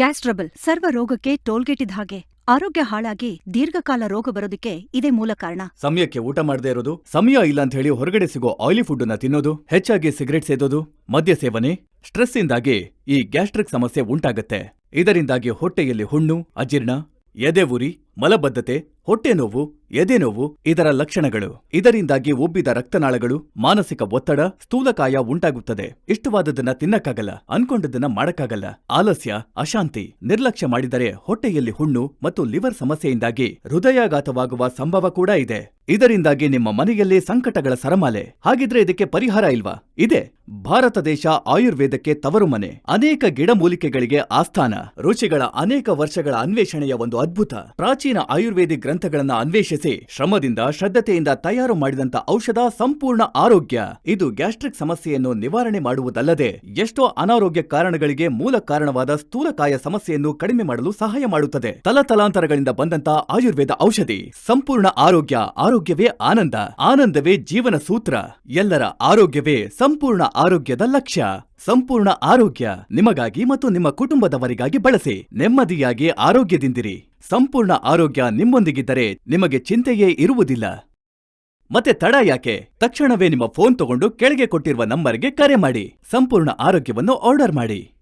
Gas trouble. ಸರ್ವ ರೋಗಕ್ಕೆ ಟೋಲ್ಗೇಟಿದ ಹಾಗೆ ಆರೋಗ್ಯ ಹಾಳಾಗಿ ದೀರ್ಘಕಾಲ ರೋಗ ಬರೋದಕ್ಕೆ ಇದೇ ಮೂಲ ಕಾರಣ. ಸಮಯಕ್ಕೆ ಊಟ ಮಾಡದೇ ಇರೋದು, ಸಮಯ ಇಲ್ಲ ಅಂತ ಹೇಳಿ ಹೊರಗಡೆ ಸಿಗೋ ಆಯಿಲಿ ಫುಡ್ ಅನ್ನ ತಿನ್ನೋದು, ಹೆಚ್ಚಾಗಿ ಸಿಗರೆಟ್ ಸೇದೋದು, ಮದ್ಯ ಸೇವನೆ ಸ್ಟ್ರೆಸ್ ಇಂದಾಗಿ ಈ ಗ್ಯಾಸ್ಟ್ರಿಕ್ ಸಮಸ್ಯೆ ಉಂಟಾಗತ್ತೆ. ಇದರಿಂದಾಗಿ ಹೊಟ್ಟೆಯಲ್ಲಿ ಹುಣ್ಣು, ಅಜೀರ್ಣ, ಎದೆ ಉರಿ, ಮಲಬದ್ಧತೆ, ಹೊಟ್ಟೆ ನೋವು ಎದೆ ನೋವು ಇದರ ಲಕ್ಷಣಗಳು. ಇದರಿಂದಾಗಿ ಉಬ್ಬಿದ ರಕ್ತನಾಳಗಳು, ಮಾನಸಿಕ ಒತ್ತಡ, ಸ್ಥೂಲಕಾಯ ಉಂಟಾಗುತ್ತದೆ. ಇಷ್ಟವಾದದನ್ನ ತಿನ್ನಕ್ಕಾಗಲ್ಲ ಅನ್ಕೊಂಡದನ್ನ ಮಾಡಕ್ಕಾಗಲ್ಲ. ಆಲಸ್ಯ, ಅಶಾಂತಿ, ನಿರ್ಲಕ್ಷ್ಯ ಮಾಡಿದರೆ ಹೊಟ್ಟೆಯಲ್ಲಿ ಹುಣ್ಣು ಮತ್ತು ಲಿವರ್ ಸಮಸ್ಯೆಯಿಂದಾಗಿ ಹೃದಯಾಘಾತವಾಗುವ ಸಂಭವ ಕೂಡ ಇದೆ. ಇದರಿಂದಾಗಿ ನಿಮ್ಮ ಮನೆಯಲ್ಲೇ ಸಂಕಟಗಳ ಸರಮಾಲೆ. ಹಾಗಿದ್ರೆ ಇದಕ್ಕೆ ಪರಿಹಾರ ಇಲ್ವಾ? ಇದೆ. ಭಾರತ ದೇಶ ಆಯುರ್ವೇದಕ್ಕೆ ತವರು ಮನೆ ಅನೇಕ ಗಿಡಮೂಲಿಕೆಗಳಿಗೆ ಆಸ್ಥಾನ. ರುಚಿಗಳ ಅನೇಕ ವರ್ಷಗಳ ಅನ್ವೇಷಣೆಯ ಒಂದು ಅದ್ಭುತ. ಪ್ರಾಚೀನ ಆಯುರ್ವೇದಿಕ್ ಗ್ರಂಥಗಳನ್ನ ಅನ್ವೇಷಿಸಿ, ಶ್ರಮದಿಂದ, ಶ್ರದ್ಧತೆಯಿಂದ ತಯಾರು ಮಾಡಿದಂತ ಔಷಧ ಸಂಪೂರ್ಣ ಆರೋಗ್ಯ. ಇದು ಗ್ಯಾಸ್ಟ್ರಿಕ್ ಸಮಸ್ಯೆಯನ್ನು ನಿವಾರಣೆ ಮಾಡುವುದಲ್ಲದೆ, ಎಷ್ಟೋ ಅನಾರೋಗ್ಯ ಕಾರಣಗಳಿಗೆ ಮೂಲ ಕಾರಣವಾದ ಸ್ಥೂಲಕಾಯ ಸಮಸ್ಯೆಯನ್ನು ಕಡಿಮೆ ಮಾಡಲು ಸಹಾಯ ಮಾಡುತ್ತದೆ. ತಲತಲಾಂತರಗಳಿಂದ ಬಂದಂತ ಆಯುರ್ವೇದ ಔಷಧಿ. ಸಂಪೂರ್ಣ ಆರೋಗ್ಯ ಆರೋಗ್ಯವೇ ಆನಂದ. ಆನಂದವೇ ಜೀವನ ಸೂತ್ರ. ಎಲ್ಲರ ಆರೋಗ್ಯವೇ ಸಂಪೂರ್ಣ ಆರೋಗ್ಯದ ಲಕ್ಷ್ಯ. ಸಂಪೂರ್ಣ ಆರೋಗ್ಯ ನಿಮಗಾಗಿ ಮತ್ತು ನಿಮ್ಮ ಕುಟುಂಬದವರಿಗಾಗಿ ಬಳಸಿ. ನೆಮ್ಮದಿಯಾಗಿ ಆರೋಗ್ಯದಿಂದಿರಿ. ಸಂಪೂರ್ಣ ಆರೋಗ್ಯ ನಿಮ್ಮೊಂದಿಗಿದ್ದರೆ ನಿಮಗೆ ಚಿಂತೆಯೇ ಇರುವುದಿಲ್ಲ. ಮತ್ತೆ ತಡ ಯಾಕೆ? ತಕ್ಷಣವೇ ನಿಮ್ಮ ಫೋನ್ ತಗೊಂಡು ಕೆಳಗೆ ಕೊಟ್ಟಿರುವ ನಂಬರ್ಗೆ ಕರೆ ಮಾಡಿ. ಸಂಪೂರ್ಣ ಆರೋಗ್ಯವನ್ನು ಆರ್ಡರ್ ಮಾಡಿ.